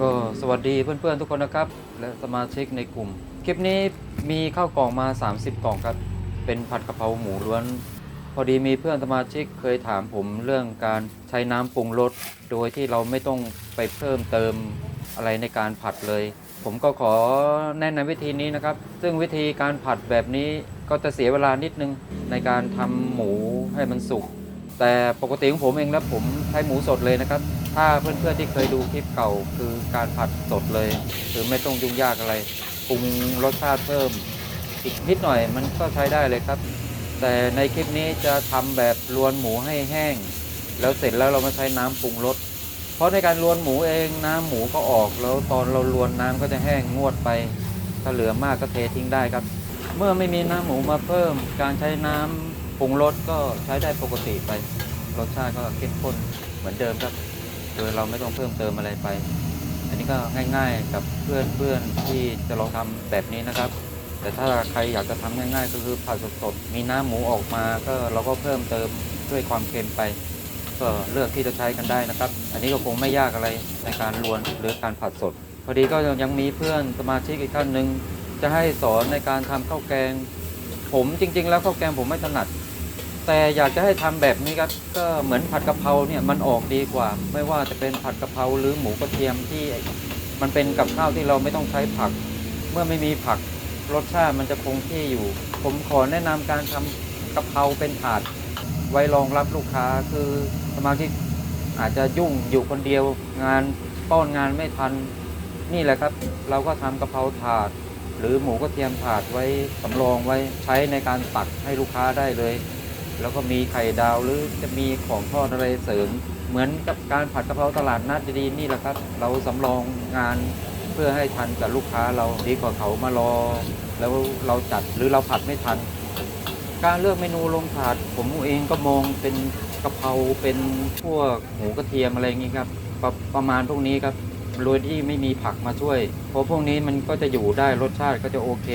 ก็สวัสดีเพื่อนๆทุกคนนะครับ และสมาชิกในกลุ่ม คลิปนี้มีข้าวกล่องมา 30 กล่องครับ เป็นผัดกะเพราหมูล้วน พอดีมีเพื่อนสมาชิกเคยถามผมเรื่องการใช้น้ำปรุงรสโดยที่เราไม่ต้องไปเพิ่มเติมอะไรในการผัดเลย ผมก็ขอแนะนำวิธีนี้นะครับ ซึ่งวิธีการผัดแบบนี้ก็จะเสียเวลานิดนึงในการทำหมูให้มันสุกแต่ปกติของผมเองแล้วผมใช้หมูสดเลยนะครับ ถ้าเพื่อนๆที่เคยดูคลิปเก่าคือการผัดสดเลย คือไม่ต้องยุ่งยากอะไรปรุงรสชาติเพิ่ม อีกนิดหน่อยมันก็ใช้ได้เลยครับ แต่ในคลิปนี้จะทำแบบรวนหมูให้แห้ง แล้วเสร็จแล้วเรามาใช้น้ำปรุงรสเพราะในการรวนหมูเองน้ำหมูก็ออกแล้วตอนเรารวนน้ำก็จะแห้งงวดไปถ้าเหลือมากก็เททิ้งได้ครับ เมื่อไม่มีน้ำหมูมาเพิ่ม การใช้น้ำปรุงรสก็ใช้ได้ปกติไปรสชาติก็เข้มข้นเหมือนเดิมครับ โดยเราไม่ต้องเพิ่มเติมอะไรไป อันนี้ก็ง่ายๆกับเพื่อนๆที่จะลองทำแบบนี้นะครับ แต่ถ้าใครอยากจะทำง่าย ๆ ก็คือผัดสดๆมีน้ำหมูออกมาก็เราก็เพิ่มเติมด้วยความเค็มไป ก็เลือกที่จะใช้กันได้นะครับ อันนี้ก็คงไม่ยากอะไรในการลวนหรือการผัดสด พอดีก็ยังมีเพื่อนสมาชิกอีกท่านหนึ่งจะให้สอนในการทำข้าวแกง ผมจริง ๆ แล้วข้าวแกงผมไม่ถนัด แต่อยากจะให้ทำแบบนี้ครับก็เหมือนผัดกะเพราเนี่ยมันออกดีกว่า ไม่ว่าจะเป็นผัดกะเพราหรือหมูกระเทียมที่มันเป็นกับข้าวที่เราไม่ต้องใช้ผัก เมื่อไม่มีผักรสชาติมันจะคงที่อยู่ ผมขอแนะนำการทำกะเพราเป็นถาด ไว้รองรับลูกค้าคือสมาชิกอาจจะยุ่งอยู่คนเดียวงานป้อนงานไม่ทันนี่แหละครับ เราก็ทำกะเพราถาด หรือหมูกระเทียมถาดไว้สำรองไว้ใช้ในการตักให้ลูกค้าได้เลย แล้วก็มีไข่ดาวหรือจะมีของทอดอะไรเสริม เหมือนกับการผัดกะเพราตลาดนัดดีๆนี่แหละครับ เราสำรองงานเพื่อให้ทันกับลูกค้าเราดีกว่าเขามารอ แล้วเราจัดหรือเราผัดไม่ทัน การเลือกเมนูลงถาดผมเองก็มองเป็นกะเพราเป็นพวกหมูกระเทียมอะไรอย่างนี้ครับปรประมาณพวกนี้ครับโดยที่ไม่มีผักมาช่วย เพราะพวกนี้มันก็จะอยู่ได้รสชาติก็จะโอเค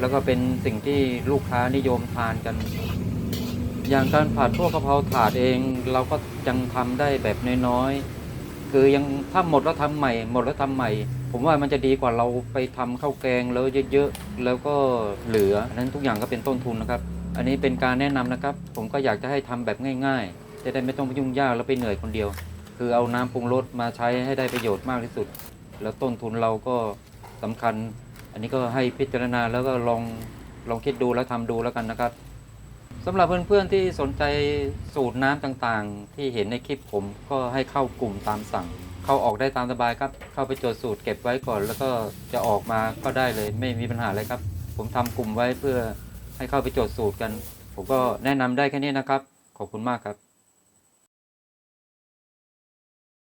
แล้วก็เป็นสิ่งที่ลูกค้านิยมทานกัน อย่างการผัดพวกกะเพราถาดเองเราก็ยังทำได้แบบน้อยๆคือยังถ้าหมดแล้วทำใหม่ หมดแล้วทำใหม่ ผมว่ามันจะดีกว่าเราไปทำข้าวแกงแล้วเยอะๆแล้วก็เหลืออันนั้นทุกอย่างก็เป็นต้นทุนนะครับ อันนี้เป็นการแนะนำนะครับ ผมก็อยากจะให้ทำแบบง่าย ๆ จะได้ไม่ต้องไปยุ่งยากแล้วไปเหนื่อยคนเดียว คือเอาน้ำปรุงรสมาใช้ให้ได้ประโยชน์มากที่สุด แล้วต้นทุนเราก็สำคัญ อันนี้ก็ให้พิจารณาแล้วก็ลองลองคิดดูแล้วทำดูแล้วกันนะครับ สำหรับเพื่อนๆที่สนใจสูตรน้ำต่างๆ ที่เห็นในคลิปผมก็ให้เข้ากลุ่มตามสั่ง เข้าออกได้ตามสบายครับ เข้าไปจดสูตรเก็บไว้ก่อน แล้วก็จะออกมาก็ได้เลย ไม่มีปัญหาเลยครับ ผมทำกลุ่มไว้เพื่อให้เข้าไปจดสูตรกัน ผมก็แนะนำได้แค่นี้นะครับ ขอบคุณมากครับ